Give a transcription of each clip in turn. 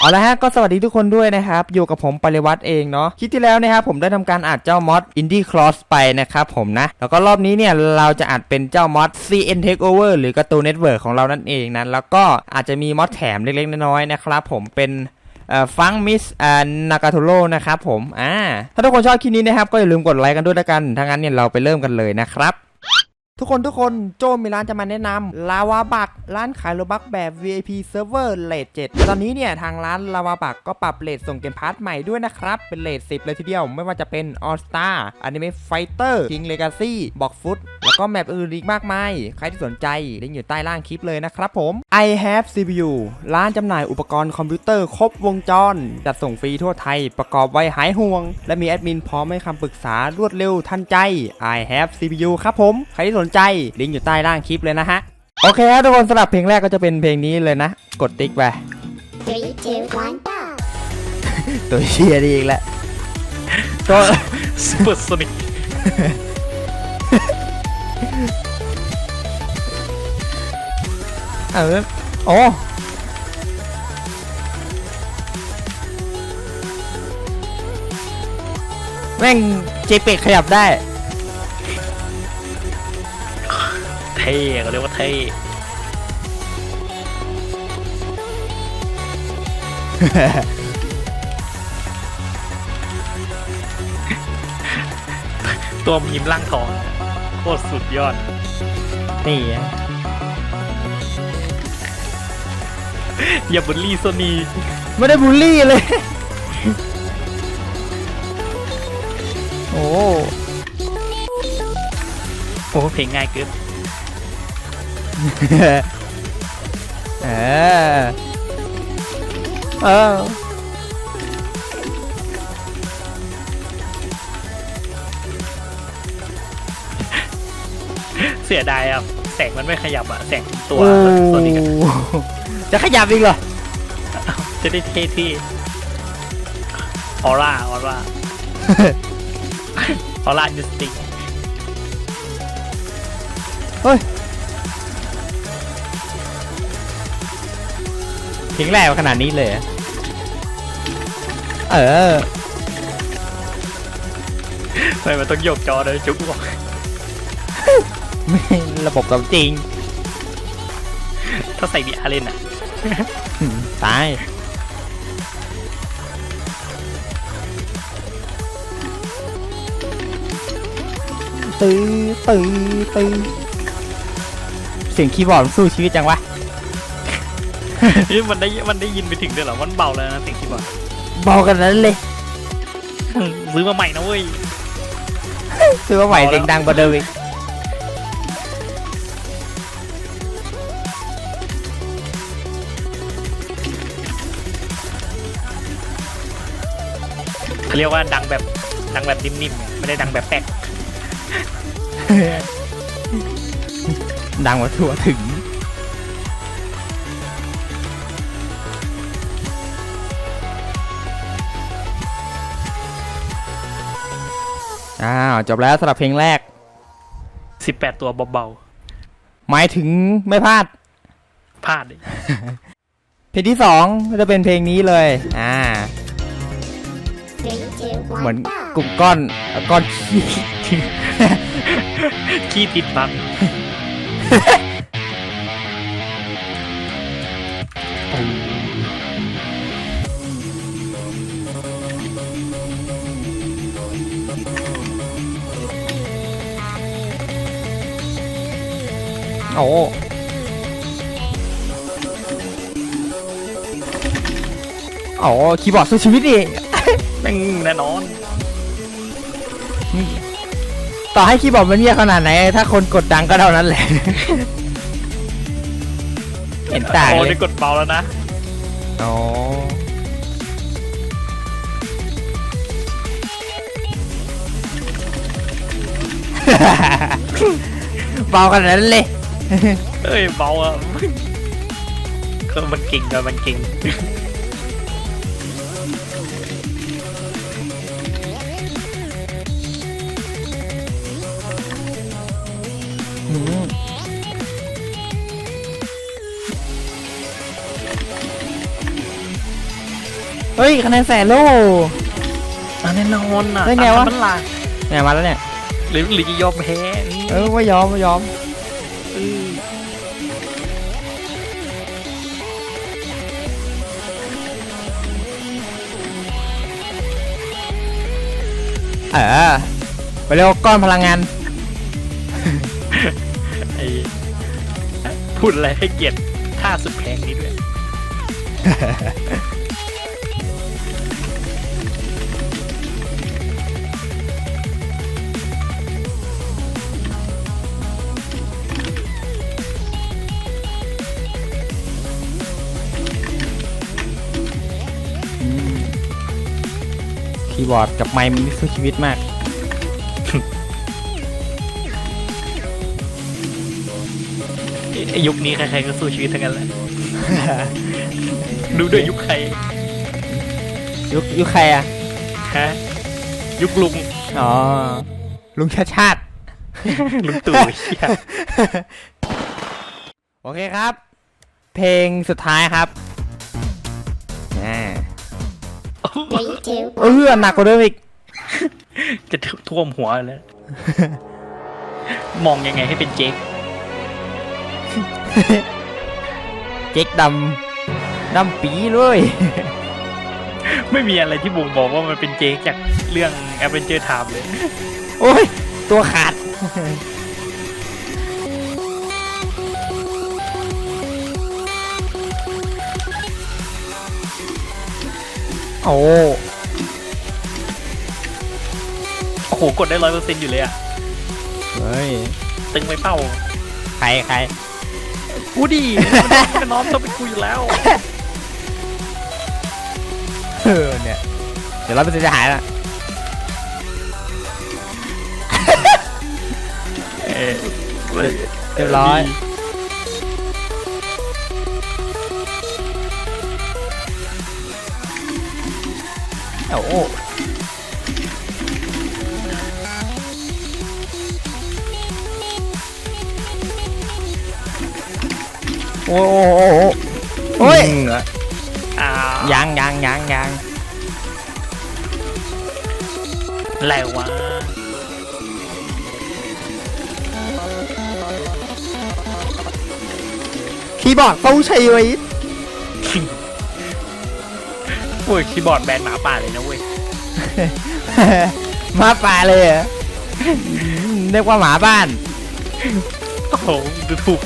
เอาละฮะก็สวัสดีทุกคนด้วยนะครับ อยู่กับผมปริวัติเองเนาะคลิปที่แล้วนะครับผมได้ทำการอัดเจ้ามอด Indie Cross ไปนะครับผมนะ แล้วก็รอบนี้เนี่ยเราจะอัดเป็นเจ้ามอด CN Takeover หรือการ์ตูนเน็ตเวิร์กของเรานั่นเองนะแล้วก็อาจจะมีมอดแถมเล็กๆน้อยๆนะครับผมเป็นฟังมิสนากาโทโร่นะครับผมอ่าถ้าทุกคนชอบคลิปนี้นะครับก็อย่าลืมกดไลค์กันด้วยละกันถ้างั้นเนี่ยเราไปเริ่มกันเลยนะครับ ทุกคนทุกคนโจมีร้านจะมาแนะนำลาวาบักร้านขายโลบักแบบ VIP Server เลท7ตอนนี้เนี่ยทางร้านลาวาบักก็ปรับเลทส่งเกมพาร์ทใหม่ด้วยนะครับ เป็นเลท10 เลยทีเดียว ไม่ว่าจะเป็น All Star Anime Fighter King Legacy บอกฟุตแล้วก็แมปอื่นอีกมากมาย ใครที่สนใจลิงก์อยู่ใต้ล่างคลิปเลยนะครับผม I have CPU ร้านจำหน่ายอุปกรณ์คอมพิวเตอร์ครบวงจร จัดส่งฟรีทั่วไทยประกอบไว้หายห่วง และมีแอดมินพร้อมให้คำปรึกษารวดเร็วทันใจ I have CPU ครับผมใครที่สนใจ ลิงก์อยู่ใต้ล่างคลิปเลยนะฮะ โอเคครับทุกคนสำหรับเพลงแรกก็จะเป็นเพลงนี้เลยนะ กดติ๊กไป Three, two, one, go! ตัวเชียดีอีกแล้วตัว ซูเปอร์โซนิกเออโอ้แม่งเจเปกขยับได้ ท่เขาเรียกว่าเท่ ตัวมีมร่างทองโคตรสุดยอด นี่อะอย่าบุลลี่โซนีไม่ได้บูลลี่เลย โอ้โอ้เพลงง่ายเกิน เออเออเสียดายอะแสงมันไม่ขยับอะแสงตัวโอ้โซนิกอะจะขยับอีกเหรอ จะได้เท่ที่ออร่าออร่าออร่าดิสติกเฮ้ย เพลงแรกขนาดนี้เลยเหรอเออทำไมมันต้องโยกจอเลยจุ๊กบอกไม่ระบบกับจริง ถ้าใส่บีอาร์เล่นอะ ตาย ตื้อตื้อตื้อเสียงคีย์บอร์ดมันสู้ชีวิตจังวะ นี่มันได้มันได้ยินไปถึงด้วยเหรอมันเบาแล้วนะเสียงคีย์บอร์ดเบากันนั้นเลยซื้อมาใหม่นะเว้ยซื้อมาใหม่เสียงดังกว่าเดิมอีกเขาเรียกว่าดังแบบดังแบบนิ่มๆไงไม่ได้ดังแบบแป๊กดังกว่าทั่วถึง อ้าวจบแล้วสำหรับเพลงแรก สิบแปดตัวเบาหมายถึงไม่พลาด ๆพลาดดิเพลงที่สองก็จะเป็นเพลงนี้เลย อ่า Three, two, เหมือน one, go! กลุ่มก้อนก้อนขี้ ขี้ติดบัง โอ้โอ้คีย์บอร์ดสู้ชีวิตดิแม่งแน่นอน ต่อให้คีย์บอร์ดมันเงียบขนาดไหน ถ้าคนกดดังก็เท่านั้นแหละ เห็นต่างโอ้เลได้ยกดเบาแล้วนะโอ้เบาขนาดนั้นเลย เอ้ยเบาอะก็มันเก่งอะมันเก่งอืมเฮ้ยคะแนนแสนโลอะแน่นอนอะได้ไงวะตามมันล่ะเนี่ยมาแล้วเนี่ยหรือหรือจะยอมแพ้เออไม่ยอมไม่ยอม เออ ไปเร็วก้อนพลังงาน ไอ้พูดอะไรให้เกียรติท่าสุดแพงนี้ด้วย คีย์บอร์ดกับไมค์มันสู้ชีวิตมาก ไอ้ยุคนี้ใครๆก็สู้ชีวิตทั้งนั้นแหละ ดูด้วยยุคใคร ยุคยุคใครอะ ฮะ ยุคลุง อ๋อ ลุงชาติชาติ ลุงตู่เหี้ย โอเคครับ เพลงสุดท้ายครับ เออหนักกว่าเดิมอีก จะท่วมหัวเลย มองยังไงให้เป็นเจ๊กเจ๊กดำดำปีเลย ไม่มีอะไรที่บ่งบอกว่ามันเป็นเจ๊กจากเรื่องแอปเปิลเจอร์ไทม์เลย โอ้ย ตัวขาด อ้โอ้โหกดได้ร้อยเปอร์เซ็นต์อยู่เลยอะเฮ้ยตึงไปเป้าใครใครกูดีมันน้อมต้องเป็นกูอยู่แล้ว เออเนี่ย เดี๋ยวเราไปจะหายละเออเรียบร้อย โอ้โหโอ้โหโอ้โหโอ้ยอ่ายังยังยังยังอะไรวะคีย์บอร์ดต้องใช้ไว้โอ้ยคีย์บอร์ดแบนหมาป่าเลยนะเว้ยมาป่าเลยเหรอเรียกว่าหมาบ้าน โอ้โหดูถูก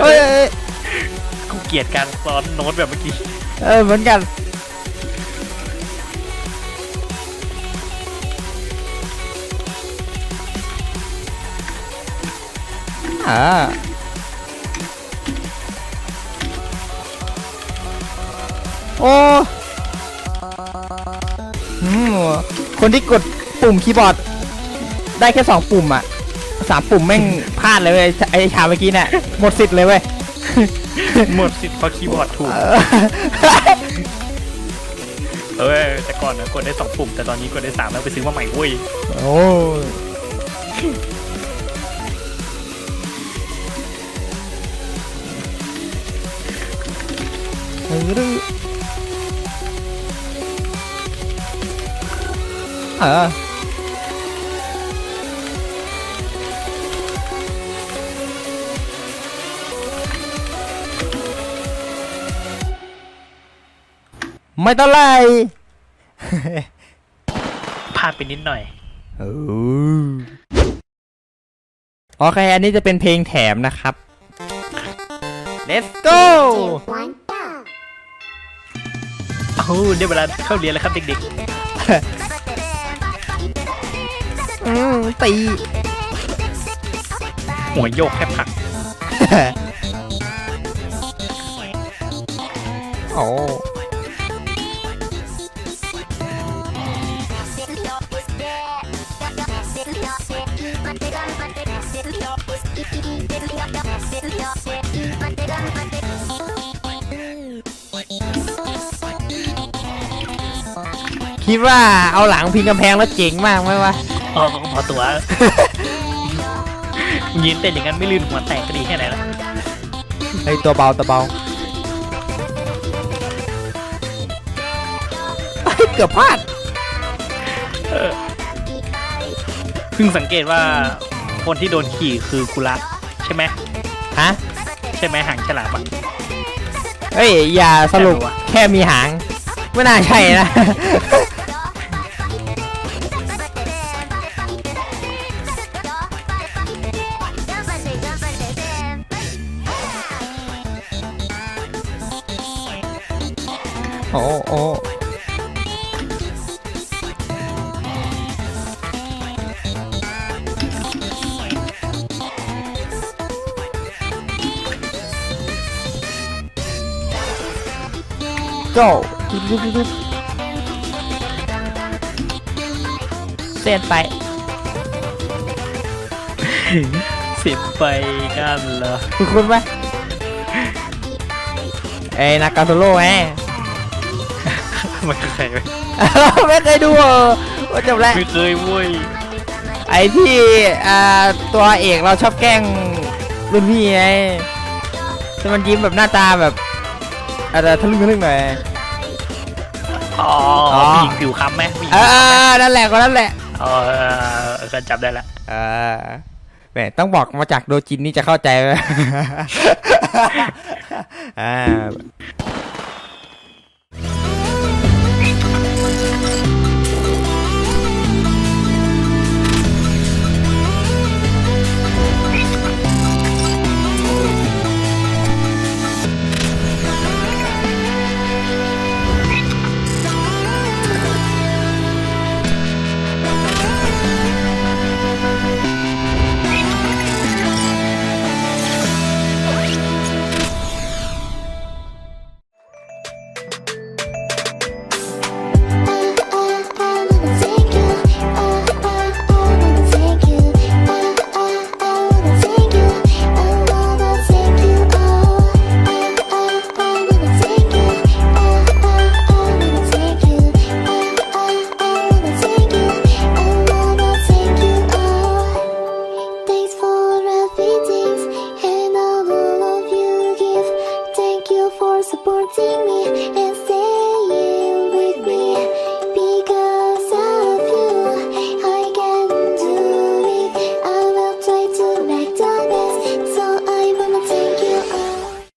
เอ้ยเอ้ยกูเกลียดการซ้อนโน้ตแบบเมื่อกี้ เออเหมือนกัน โอ้อืมคนที่กดปุ่มคีย์บอร์ด ได้แค่สองปุ่มอะสามปุ่มแม่งพลาดเลยเว้ยไอชาเมื่อกี้เนี่ยหมดสิทธิ์เลยเว้ย หมดสิทธิ์เพราะคีย์บอร์ดถูก เออแต่ก่อนนะกดได้สองปุ่ม แต่ตอนนี้กดได้สามแล้วไปซื้อมาใหม่เว้ย โอ้ ยเฮ้ยดื้อเออไม่ต้องไล่พลาดไปนิดหน่อยเออโอเค อันนี้จะเป็นเพลงแถมนะครับ let's go two, one, go. เอ้าได้เวลาเข้าเรียนแล้วครับเด็กอืมตีๆหัวโยกแค่ผัก โอ้ คิดว่าเอาหลังพิงกำแพงแล้วเจ๋งมากไหมวะ อ๋อพอตัว ยืนเต้นอย่างนั้นไม่ลื่นหัวแตกก็ดีแค่ไหนล่ะเฮ้ยตัวเบาตัวเบาเฮ้ยเกือบพลาดเพิ่งสังเกตว่าคนที่โดนขี่คือกุละใช่ไหมฮะ ใช่ไหมหางฉลามอะ เฮ้ย อย่าสรุปแต่ว่าแค่มีหาง ไม่น่าใช่นะ อ้โอ้โก้เส้นไป สิบไปกันเหรอ คุณคุณไหมเอ้ยนากาโซโร่ไง ไม่เคยไม่เคยดูเหรอว่าจบแล้วไม่เคยเว้ยไอ้ที่อ่าตัวเอกเราชอบแกล้งรุ่นพี่ไงแต่มันยิ้มแบบหน้าตาแบบอะไรทะลึ่งทะลึ่งหน่อย อ๋ออ๋อผู้หญิงผิวค้ำไหมผู้หญิงเอผิวค้ำไหมอนั่นแหละก็นั่นแหละอ๋อเออก็จับได้ละเออแหมต้องบอกมาจากโดจินนี่จะเข้าใจไหม อ่า